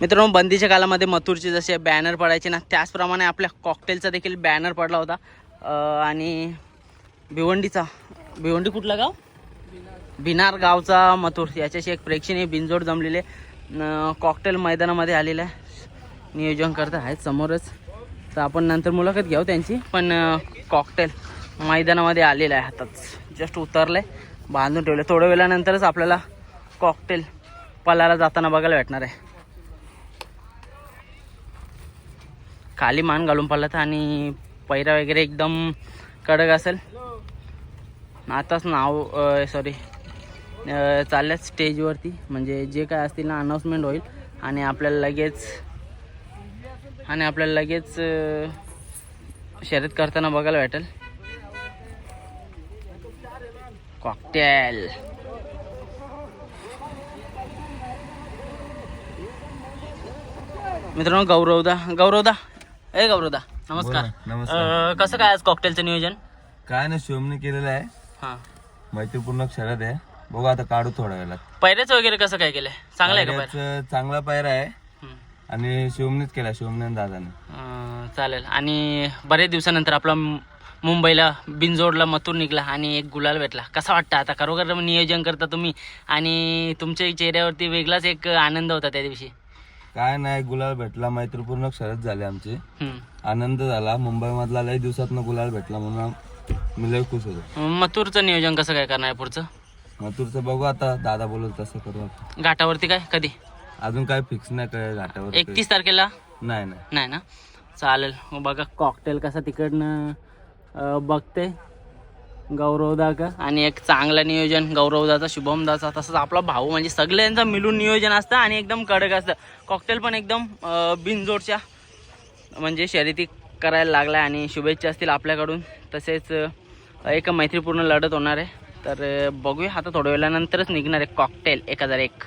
मित्रांनो बंदीच्या कालामध्ये मथुरचे जसे बॅनर पडायचे ना त्याचप्रमाणे आपल्या कॉकटेलचा देखील बॅनर पडला होता. आणि भिवंडीचा भिवंडी कुठला गाव? भिनार गावचा मथुर. याच्याशी एक प्रेक्षणीय बिनजोड जमलेले कॉकटेल मैदानामध्ये आलेलं आहे नियोजन करता आहेत समोरच. तर आपण नंतर मुलाखत घेऊ त्यांची. पण कॉकटेल मैदानामध्ये आलेलं आहे हातात जस्ट उतरलं आहे बांधून ठेवलं थोड्या वेळानंतरच आपल्याला कॉकटेल पलाला जाताना बघायला भेटणार आहे. खाली मान घालून पडला तर आणि पैरा वगैरे एकदम कडक असेल. आताच नाव सॉरी चालल्यात स्टेजवरती म्हणजे जे काय असतील ना अनाऊन्समेंट होईल. आणि आपल्याला लगेच आणि आपल्याला लगेच शर्यत करताना बघायला भेटेल. कॉकटेल मित्रांनो गौरवदा गौरवदा ए गौरवदा नमस्कार. बोला, नमस्कार. अं, कसं काय आज कॉकटेलचं नियोजन? काय ना शिवमने केलेलं आहे. हां. मैत्रीपूर्ण शरद आहे. बघू आता काढू थोड्या वेळात. पैऱ्याचं वगैरे कसं काय केलंय? चांगलं आहे का पायऱ्याचं चांगला पायरा आहे. आणि शिवमनेच केला शिवमने आणि दादाने. अं, चालेल. आणि बरेच दिवसानंतर आपला मु- मुंबईला बिनजोडला मथूर निघला आणि एक गुलाल भेटला. कसा वाटतं आता? खरोखर नियोजन करता तुम्ही आणि तुमच्या चेहऱ्यावरती वेगळाच एक आनंद होता त्या दिवशी. काय नाही गुलाल भेटला मैत्रीपूर्ण शरद झाली आमची. आनंद झाला मुंबई मधला लई दिवसात गुलाल भेटला म्हणून मी लई खुश होतो. मथुरचं नियोजन कसं काय करणार आहे पुढचं? मथुरचं बघू आता दादा बोलल तसं करू आपण. घाटावरती काय? कधी? अजून काय फिक्स नाही काय घाटावर. एकतीस तारखेला? नाही नाही. नाही ना? चालेल. मग बघा कॉकटेल कसा तिकडनं अं, बघते. गौरवदा आणि एक चांगलं नियोजन गौरवदाचा शुभमदाचा तसंच आपला भाऊ म्हणजे सगळ्यांचं मिळून नियोजन असतं आणि एकदम कडक असतं. कॉकटेल पण एकदम बिनजोडच्या म्हणजे शर्यती करायला लागला आणि शुभेच्छा असतील आपल्याकडून. तसेच एक मैत्रीपूर्ण लढत होणार आहे. तर बघूया. आता थोड्या वेळानंतरच निघणार आहे कॉकटेल एक हजार एक.